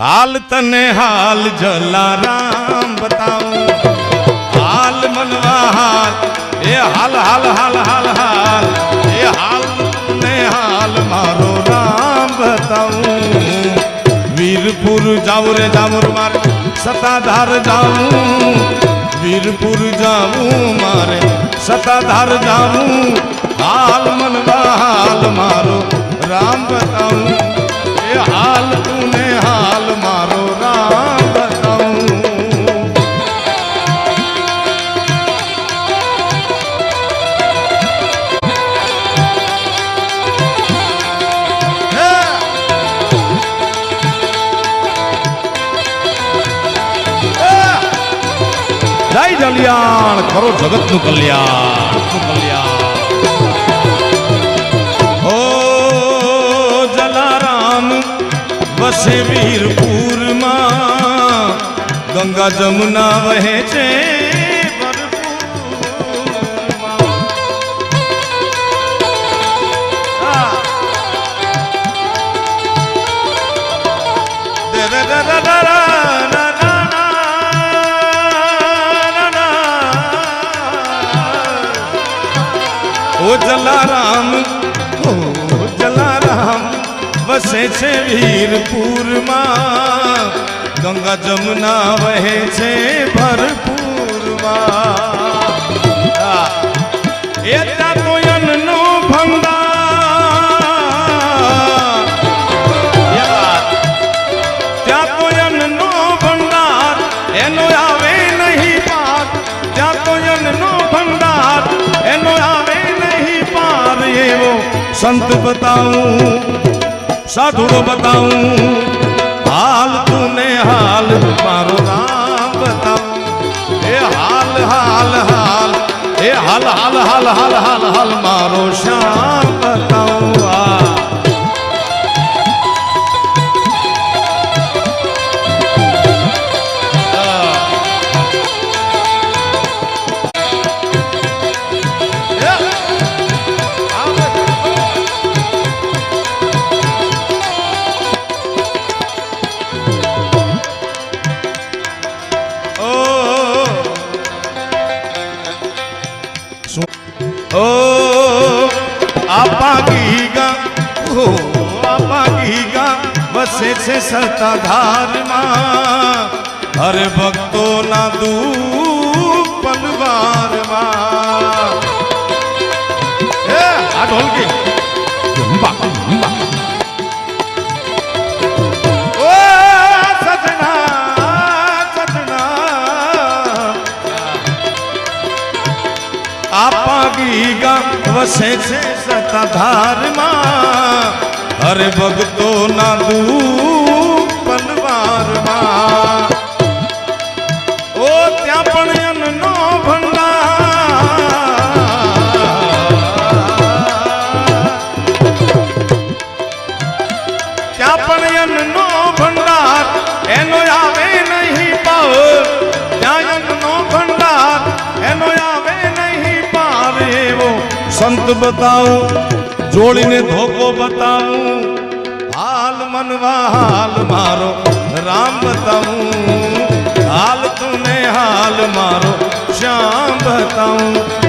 હાલ તને હાલ જલારામ બતાવું. હાલ મનવા હાલ, એ હાલ હાલ હાલ હાલ હાલ, એ હાલ તને હાલ મારો રામ બતાવું. વીરપુર જાઉં રે જાઉં મારે સતાધાર જાઉં. વીરપુર જાઉં મારે સતાધાર જાઉં. હાલ મનવા હાલ મારો રામ બતાવું. જય જલિયાણ કરો જગતનું કલ્યાણ કલ્યાણ ઓ જલારામ વસે વીરપુરમાં ગંગા જમુના વહે ઓ જલારામ ઓ જલારામ વસે છે વીરપુરમાં. ગંગા જમુના વહે છે ભરપૂરમાં સંત બતાવું સાધુડો બતાવું હાલ તુને હાલ, મારો રામ બતાવું એ હાલ હાલ હાલ, એ હાલ હાલ હાલ હાલ હાલ હાલ, મારો શ્યામ आपा गीगा हो आपा गीगा बसे से सता धारमा हर भक्तों ना दू पनवारमा ए आ बा ओ, सजना सजना। आपा गीगा વસે છે સતાધારમાં. હરે ભક્તો ના દુઃખ સંત બતાવું, જોડીને ધોકો બતાવું. હાલ મનવા, હાલ મારો, રામ બતાવું. હાલ તુને, હાલ મારો, શ્યામ બતાવું.